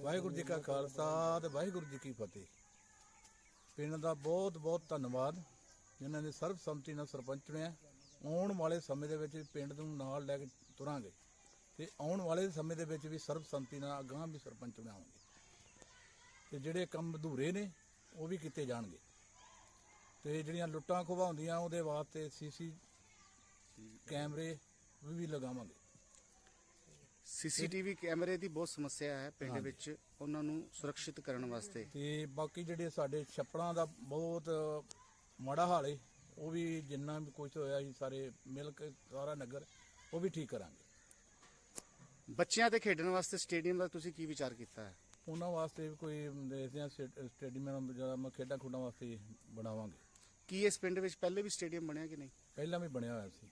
ਵਾਹਿਗੁਰੂ ਜੀ ਕਾ ਖਾਲਸਾ ਤੇ ਵਾਹਿਗੁਰੂ ਜੀ ਕੀ ਫਤਿਹ। ਪਿੰਡ ਦਾ ਬਹੁਤ ਬਹੁਤ ਧੰਨਵਾਦ। ਜਿਨ੍ਹਾਂ ਨੇ ਸਰਬਸੰਮਤੀ ਨਾਲ ਸਰਪੰਚ ਚੁਣਿਆ ਆਉਣ ਵਾਲੇ ਸਮੇਂ ਦੇ ਵਿੱਚ ਪਿੰਡ ਨੂੰ ਨਾਲ ਲੈ ਕੇ ਤੁਰਾਂਗੇ। ਤੇ ਆਉਣ ਵਾਲੇ ਸਮੇਂ ਦੇ ਵਿੱਚ ਵੀ ਸਰਬਸੰਮਤੀ ਨਾਲ ਅਗਾਂਹ ਵੀ ਸਰਪੰਚ ਬਣਾਵਾਂਗੇ। ਤੇ ਜਿਹੜੇ ਕੰਮ ਅਧੂਰੇ ਨੇ, ਉਹ ਵੀ ਕੀਤੇ ਜਾਣਗੇ। ਤੇ ਜਿਹੜੀਆਂ ਲੁੱਟਾਂ ਖਵਾਉਂਦੀਆਂ ਉਹਦੇ ਵਾਸਤੇ ਸੀਸੀ ਕੈਮਰੇ ਵੀ ਲਗਾਵਾਂਗੇ। ਸੀਸੀਟੀਵੀ ਕੈਮਰੇ ਦੀ ਬਹੁਤ ਸਮੱਸਿਆ ਹੈ ਪਿੰਡ ਵਿੱਚ ਉਹਨਾਂ ਨੂੰ ਸੁਰੱਖਿਅਤ ਕਰਨ ਵਾਸਤੇ। ਤੇ ਬਾਕੀ ਜਿਹੜੇ ਸਾਡੇ ਛੱਪੜਾਂ ਦਾ ਬਹੁਤ ਮਾੜਾ ਹਾਲ ਏ ਉਹ ਵੀ ਜਿੰਨਾ ਵੀ ਕੁਝ ਹੋਇਆ ਸੀ ਸਾਰੇ ਮਿਲ ਕੇ ਸਾਰਾ ਨਗਰ ਉਹ ਵੀ ਠੀਕ ਕਰਾਂਗੇ। ਬੱਚਿਆਂ ਦੇ ਖੇਡਣ ਵਾਸਤੇ ਸਟੇਡੀਅਮ ਦਾ ਤੁਸੀਂ ਕੀ ਵਿਚਾਰ ਕੀਤਾ ਹੈ? ਉਹਨਾਂ ਵਾਸਤੇ ਵੀ ਕੋਈ ਦੇਖਦੇ ਆ ਸਟੇਡੀਅਮ ਜ਼ਿਆਦਾ ਖੇਡਾਂ ਖੁੱਡਾਂ ਵਾਸਤੇ ਬਣਾਵਾਂਗੇ। ਕੀ ਇਸ ਪਿੰਡ ਵਿੱਚ ਪਹਿਲੇ ਵੀ ਸਟੇਡੀਅਮ ਬਣਿਆ ਕਿ ਨਹੀਂ? ਪਹਿਲਾਂ ਵੀ ਬਣਿਆ ਹੋਇਆ ਸੀ।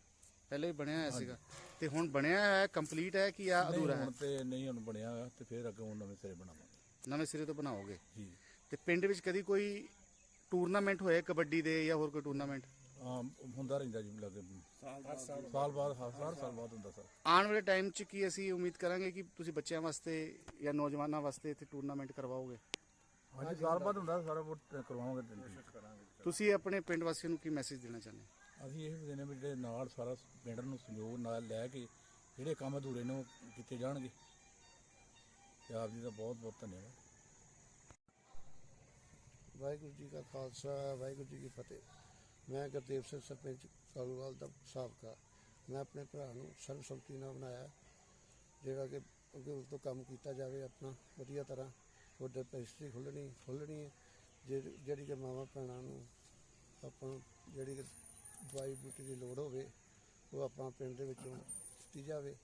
ਪਹਿਲੇ ਵੀ ਬਣਿਆ ਹੋਇਆ ਸੀਗਾ। ਤੇ ਹੁਣ ਬਣਿਆ ਹੈ ਕੰਪਲੀਟ ਹੈ ਕਿ ਆ ਅਧੂਰਾ ਹੈ? ਹੁਣ ਤੇ ਨਹੀਂ ਹੁਣ ਬਣਿਆ ਹੋਇਆ ਤੇ ਫਿਰ ਅੱਗੇ ਹੁਣ ਨਵੇਂ ਸਿਰੇ ਬਣਾਵਾਂਗੇ। ਨਵੇਂ ਸਿਰੇ ਤੋਂ ਬਣਾਓਗੇ? ਜੀ। ਤੇ ਪਿੰਡ ਵਿੱਚ ਕਦੀ ਕੋਈ ਟੂਰਨਾਮੈਂਟ ਹੋਏ ਕਬੱਡੀ ਦੇ ਜਾਂ ਹੋਰ ਕੋਈ ਟੂਰਨਾਮੈਂਟ ਹਾਂ ਹੁੰਦਾ ਰਹਿੰਦਾ ਜੀ ਲੱਗੇ ਸਾਲ ਬਾਅਦ। ਹਰ ਸਾਲ ਸਾਲ ਬਾਅਦ ਹੁੰਦਾ ਸਰ। ਆਉਣ ਵਾਲੇ ਟਾਈਮ 'ਚ ਕੀ ਅਸੀਂ ਉਮੀਦ ਕਰਾਂਗੇ ਕਿ ਤੁਸੀਂ ਬੱਚਿਆਂ ਵਾਸਤੇ ਜਾਂ ਨੌਜਵਾਨਾਂ ਵਾਸਤੇ ਇੱਥੇ ਟੂਰਨਾਮੈਂਟ ਕਰਵਾਓਗੇ? ਹਾਂਜੀ ਸਾਲ ਬਾਅਦ ਹੁੰਦਾ ਸਾਰਾ ਕੁਝ ਕਰਵਾਵਾਂਗੇ। ਤੁਸੀਂ ਆਪਣੇ ਪਿੰਡ ਵਾਸੀਆਂ ਨੂੰ ਕੀ ਮੈਸੇਜ ਦੇਣਾ ਚਾਹੁੰਦੇ ਹੋ? ਅਸੀਂ ਇਹ ਦਿਨੇ ਵੀ ਜਿਹੜੇ ਨਾਲ ਸਾਰਾ ਪਿੰਡ ਨੂੰ ਸਹਿਯੋਗ ਨਾਲ ਲੈ ਕੇ ਜਿਹੜੇ ਕੰਮ ਅਧੂਰੇ ਨੇ ਉਹ ਕੀਤੇ ਜਾਣਗੇ। ਤੇ ਆਪ ਜੀ ਦਾ ਬਹੁਤ ਬਹੁਤ ਧੰਨਵਾਦ। ਵਾਹਿਗੁਰੂ ਜੀ ਕਾ ਖਾਲਸਾ, ਵਾਹਿਗੁਰੂ ਜੀ ਕੀ ਫਤਿਹ। ਮੈਂ ਗੁਰਦੇਵ ਸਿੰਘ ਸਰਪੰਚ ਕਾਲੂਵਾਲ ਦਾ ਸਾਬਕਾ। ਮੈਂ ਆਪਣੇ ਭਰਾ ਨੂੰ ਸਰਬਸੰਮਤੀ ਨਾਲ ਬਣਾਇਆ, ਜਿਹੜਾ ਕਿ ਅੱਗੇ ਉਸ ਤੋਂ ਕੰਮ ਕੀਤਾ ਜਾਵੇ ਆਪਣਾ, ਵਧੀਆ ਤਰ੍ਹਾਂ। ਉਹਦੇ ਪੈਸਟਰੀ ਖੁੱਲਣੀ ਖੁੱਲਣੀ ਹੈ। ਜਿਹੜੀ ਜਿਹੜੀ ਕਿ ਮਾਵਾਂ ਭੈਣਾਂ ਨੂੰ ਆਪਾਂ ਨੂੰ ਜਿਹੜੀ ਕਿ ਦਵਾਈ ਬੂਟੀ ਦੀ ਲੋੜ ਹੋਵੇ ਉਹ ਆਪਾਂ ਪਿੰਡ ਦੇ ਵਿੱਚੋਂ ਦਿੱਤੀ ਜਾਵੇ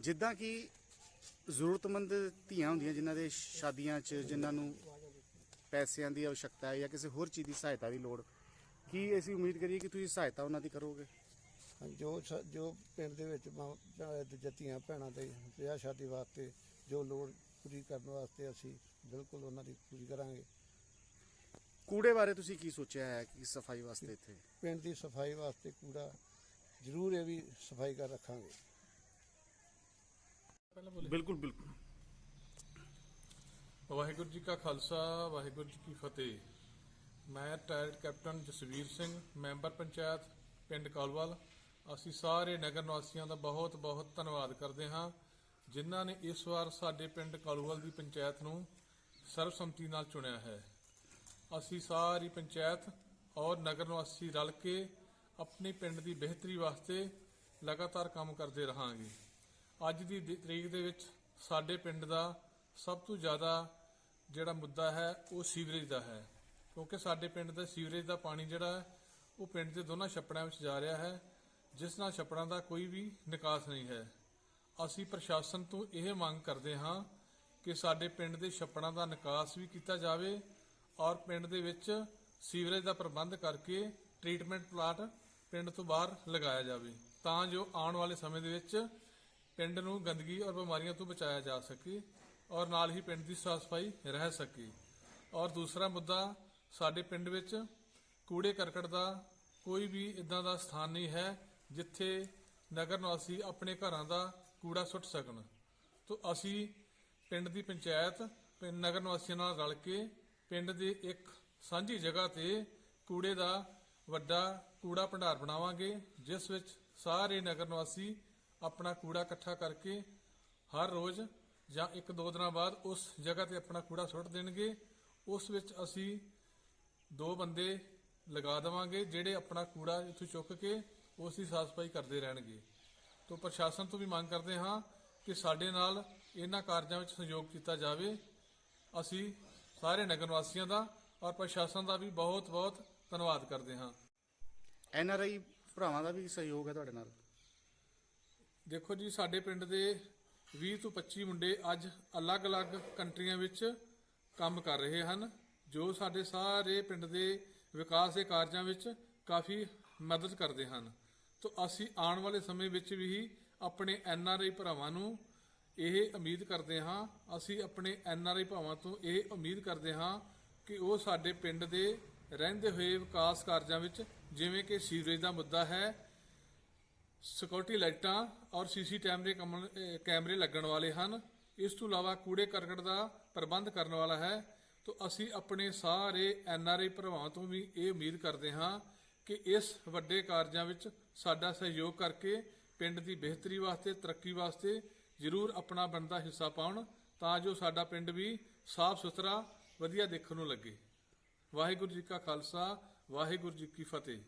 ਜਿੱਦਾਂ ਕਿ ਜ਼ਰੂਰਤਮੰਦ ਧੀਆਂ ਹੁੰਦੀਆਂ ਜਿਨ੍ਹਾਂ ਦੇ ਸ਼ਾਦੀਆਂ 'ਚ ਜਿਨ੍ਹਾਂ ਨੂੰ ਪੈਸਿਆਂ ਦੀ आवश्यकता ਹੈ ਜਾਂ ਕਿਸੇ ਹੋਰ ਚੀਜ਼ ਦੀ ਸਹਾਇਤਾ ਦੀ ਲੋੜ ਕੀ ਅਸੀਂ ਉਮੀਦ ਕਰੀਏ ਕਿ ਤੁਸੀਂ ਸਹਾਇਤਾ ਉਹਨਾਂ ਦੀ ਕਰੋਗੇ ਹਾਂ, ਜੋ ਸ- ਜੋ ਪਿੰਡ ਦੇ ਵਿੱਚ ਮਾਂ- ਭੈ- ਜੱਤੀਆਂ ਭੈਣਾਂ ਦੇ ਵਿਆਹ ਸ਼ਾਦੀ ਵਾਸਤੇ ਜੋ ਲੋੜ ਪੂਰੀ ਕਰਨ ਵਾਸਤੇ ਅਸੀਂ ਬਿਲਕੁਲ ਉਹਨਾਂ ਦੀ ਪੂਰੀ ਕਰਾਂਗੇ ਕੂੜੇ ਬਾਰੇ ਤੁਸੀਂ ਕੀ ਸੋਚਿਆ ਹੈ ਕਿ ਸਫ਼ਾਈ ਵਾਸਤੇ ਇੱਥੇ? ਪਿੰਡ ਦੀ ਸਫ਼ਾਈ ਵਾਸਤੇ ਕੂੜਾ ਜ਼ਰੂਰ ਇਹ ਵੀ ਸਫ਼ਾਈ ਕਰ ਰੱਖਾਂਗੇ। ਬਿਲਕੁਲ ਬਿਲਕੁਲ। ਵਾਹਿਗੁਰੂ ਜੀ ਕਾ ਖਾਲਸਾ ਵਾਹਿਗੁਰੂ ਜੀ ਕੀ ਫਤਿਹ। ਮੈਂ retired captain Jasvir Singh member panchayat ਪਿੰਡ ਕਾਲਵਾਲ। ਅਸੀਂ ਸਾਰੇ ਨਗਰ ਨਿਵਾਸੀਆਂ ਦਾ ਬਹੁਤ ਬਹੁਤ ਧੰਨਵਾਦ ਕਰਦੇ ਹਾਂ ਜਿਨ੍ਹਾਂ ਨੇ ਇਸ ਵਾਰ ਸਾਡੇ ਪਿੰਡ ਕਾਲੂਵਾਲ ਦੀ ਪੰਚਾਇਤ ਨੂੰ ਸਰਬਸੰਮਤੀ ਨਾਲ ਚੁਣਿਆ ਹੈ। ਅਸੀਂ ਸਾਰੀ ਪੰਚਾਇਤ ਔਰ ਨਗਰ ਨਿਵਾਸੀ ਰਲ ਕੇ ਆਪਣੇ ਪਿੰਡ ਦੀ ਬਿਹਤਰੀ ਵਾਸਤੇ ਲਗਾਤਾਰ ਕੰਮ ਕਰਦੇ ਰਹਾਂਗੇ। ਅੱਜ ਦੀ ਤਰੀਕ ਦੇ ਵਿੱਚ ਸਾਡੇ ਪਿੰਡ ਦਾ ਸਭ ਤੋਂ ਜ਼ਿਆਦਾ ਜਿਹੜਾ ਮੁੱਦਾ ਹੈ, ਉਹ ਸੀਵਰੇਜ ਦਾ ਹੈ। ਕਿਉਂਕਿ ਸਾਡੇ ਪਿੰਡ ਦਾ ਸੀਵਰੇਜ ਦਾ ਪਾਣੀ ਜਿਹੜਾ ਹੈ, ਉਹ ਪਿੰਡ ਦੇ ਦੋਨਾਂ ਛੱਪੜਾਂ ਵਿੱਚ ਜਾ ਰਿਹਾ ਹੈ, ਜਿਸ ਨਾਲ ਛੱਪੜਾਂ ਦਾ ਕੋਈ ਵੀ ਨਿਕਾਸ ਨਹੀਂ ਹੈ। ਅਸੀਂ ਪ੍ਰਸ਼ਾਸਨ ਤੋਂ ਇਹ ਮੰਗ ਕਰਦੇ ਹਾਂ ਕਿ ਸਾਡੇ ਪਿੰਡ ਦੇ ਛੱਪੜਾਂ ਦਾ ਨਿਕਾਸ ਵੀ ਕੀਤਾ ਜਾਵੇ ਔਰ ਪਿੰਡ ਦੇ ਵਿੱਚ ਸੀਵਰੇਜ ਦਾ ਪ੍ਰਬੰਧ ਕਰਕੇ ਟ੍ਰੀਟਮੈਂਟ ਪਲਾਟ ਪਿੰਡ ਤੋਂ ਬਾਹਰ ਲਗਾਇਆ ਜਾਵੇ, ਤਾਂ ਜੋ ਆਉਣ ਵਾਲੇ ਸਮੇਂ ਦੇ ਵਿੱਚ ਪਿੰਡ ਨੂੰ ਗੰਦਗੀ ਔਰ ਬਿਮਾਰੀਆਂ ਤੋਂ ਬਚਾਇਆ ਜਾ ਸਕੇ ਔਰ ਨਾਲ ਹੀ ਪਿੰਡ ਦੀ ਸਾਫ਼ ਸਫ਼ਾਈ ਰਹਿ ਸਕੇ। ਔਰ ਦੂਸਰਾ ਮੁੱਦਾ, ਸਾਡੇ ਪਿੰਡ ਵਿੱਚ ਕੂੜੇ ਕਰਕਟ ਦਾ ਕੋਈ ਵੀ ਇਦਾਂ ਦਾ ਸਥਾਨ ਨਹੀਂ ਹੈ ਜਿੱਥੇ ਨਗਰ ਨਿਵਾਸੀ ਆਪਣੇ ਘਰਾਂ ਦਾ ਕੂੜਾ ਸੁੱਟ ਸਕਣ। ਤੋਂ ਅਸੀਂ ਪਿੰਡ ਦੀ ਪੰਚਾਇਤ, ਪਿੰਡ ਨਗਰ ਨਿਵਾਸੀਆਂ ਨਾਲ ਰਲ ਕੇ ਪਿੰਡ ਦੇ ਇੱਕ ਸਾਂਝੀ ਜਗ੍ਹਾ ਤੇ ਕੂੜੇ ਦਾ ਵੱਡਾ ਕੂੜਾ ਭੰਡਾਰ ਬਣਾਵਾਂਗੇ, ਜਿਸ ਵਿੱਚ ਸਾਰੇ ਨਗਰ ਨਿਵਾਸੀ ਆਪਣਾ ਕੂੜਾ ਇਕੱਠਾ ਕਰਕੇ ਹਰ ਰੋਜ਼ ਜਾਂ ਇੱਕ ਦੋ ਦਿਨਾਂ ਬਾਅਦ ਉਸ ਜਗ੍ਹਾ ਤੇ ਆਪਣਾ ਕੂੜਾ ਸੁੱਟ ਦੇਣਗੇ। ਉਸ ਵਿੱਚ ਅਸੀਂ ਦੋ ਬੰਦੇ ਲਗਾ ਦੇਵਾਂਗੇ, ਜਿਹੜੇ ਆਪਣਾ ਕੂੜਾ ਇੱਥੋਂ ਚੁੱਕ ਕੇ ਉਸ ਦੀ ਸਾਫ਼ ਸਫ਼ਾਈ ਕਰਦੇ ਰਹਿਣਗੇ। ਤੋਂ ਪ੍ਰਸ਼ਾਸਨ ਤੋਂ ਵੀ ਮੰਗ ਕਰਦੇ ਹਾਂ ਕਿ ਸਾਡੇ ਨਾਲ ਇਹਨਾਂ ਕਾਰਜਾਂ ਵਿੱਚ ਸਹਿਯੋਗ ਕੀਤਾ ਜਾਵੇ। ਅਸੀਂ ਸਾਰੇ ਨਗਰ ਨਿਵਾਸੀਆਂ ਦਾ ਔਰ ਪ੍ਰਸ਼ਾਸਨ ਦਾ ਵੀ ਬਹੁਤ ਬਹੁਤ ਧੰਨਵਾਦ ਕਰਦੇ ਹਾਂ। ਐਨ ਆਰ ਆਈ ਭਰਾਵਾਂ ਦਾ ਵੀ ਸਹਿਯੋਗ ਹੈ ਤੁਹਾਡੇ ਨਾਲ? ਦੇਖੋ ਜੀ ਸਾਡੇ ਪਿੰਡ ਦੇ 20 ਤੋਂ 25 ਮੁੰਡੇ ਅੱਜ ਅਲੱਗ-ਅਲੱਗ ਕੰਟਰੀਆਂ ਵਿੱਚ ਕੰਮ ਕਰ ਰਹੇ ਹਨ ਜੋ ਸਾਡੇ ਸਾਰੇ ਪਿੰਡ ਦੇ ਵਿਕਾਸ ਦੇ ਕਾਰਜਾਂ ਵਿੱਚ ਕਾਫੀ ਮਦਦ ਕਰਦੇ ਹਨ। ਤੋਂ ਅਸੀਂ ਆਉਣ ਵਾਲੇ ਸਮੇਂ ਵਿੱਚ ਵੀ ਆਪਣੇ ਐਨ ਆਰ ਆਈ ਭਰਾਵਾਂ ਨੂੰ ਇਹ ਉਮੀਦ ਕਰਦੇ ਹਾਂ, ਅਸੀਂ ਆਪਣੇ ਐਨ ਆਰ ਆਈ ਭਾਵਾਂ ਤੋਂ ਇਹ ਉਮੀਦ ਕਰਦੇ ਹਾਂ ਕਿ ਉਹ ਸਾਡੇ ਪਿੰਡ ਦੇ ਰਹਿੰਦੇ ਹੋਏ ਵਿਕਾਸ ਕਾਰਜਾਂ ਵਿੱਚ, ਜਿਵੇਂ ਕਿ ਸੀਵਰੇਜ ਦਾ ਮੁੱਦਾ ਹੈ ਸਿਕਿਉਰਿਟੀ ਲਾਈਟਾਂ ਔਰ ਸੀਸੀ ਕੈਮਰੇ ਕਮਨ- ਅਹ, ਕੈਮਰੇ ਲੱਗਣ ਵਾਲੇ ਹਨ। ਇਸ ਤੋਂ ਇਲਾਵਾ ਕੂੜੇ ਕਰਕਟ ਦਾ ਪ੍ਰਬੰਧ ਕਰਨ ਵਾਲਾ ਹੈ। ਤੋਂ ਅਸੀਂ ਆਪਣੇ ਸਾਰੇ ਐਨ ਆਰ ਆਈ ਭਰਾਵਾਂ ਤੋਂ ਵੀ ਇਹ ਉਮੀਦ ਕਰਦੇ ਹਾਂ ਕਿ ਇਸ ਵੱਡੇ ਕਾਰਜਾਂ ਵਿੱਚ ਸਾਡਾ ਸਹਿਯੋਗ ਕਰਕੇ ਪਿੰਡ ਦੀ ਬਿਹਤਰੀ ਵਾਸਤੇ, ਤਰੱਕੀ ਵਾਸਤੇ ਜ਼ਰੂਰ ਆਪਣਾ ਬਣਦਾ ਹਿੱਸਾ ਪਾਉਣ ਤਾਂ ਜੋ ਸਾਡਾ ਪਿੰਡ ਵੀ ਸਾਫ਼ ਸੁਥਰਾ, ਵਧੀਆ ਦੇਖਣ ਨੂੰ ਲੱਗੇ। ਵਾਹਿਗੁਰੂ ਜੀ ਕਾ ਖਾਲਸਾ, ਵਾਹਿਗੁਰੂ ਜੀ ਕੀ ਫਤਿਹ।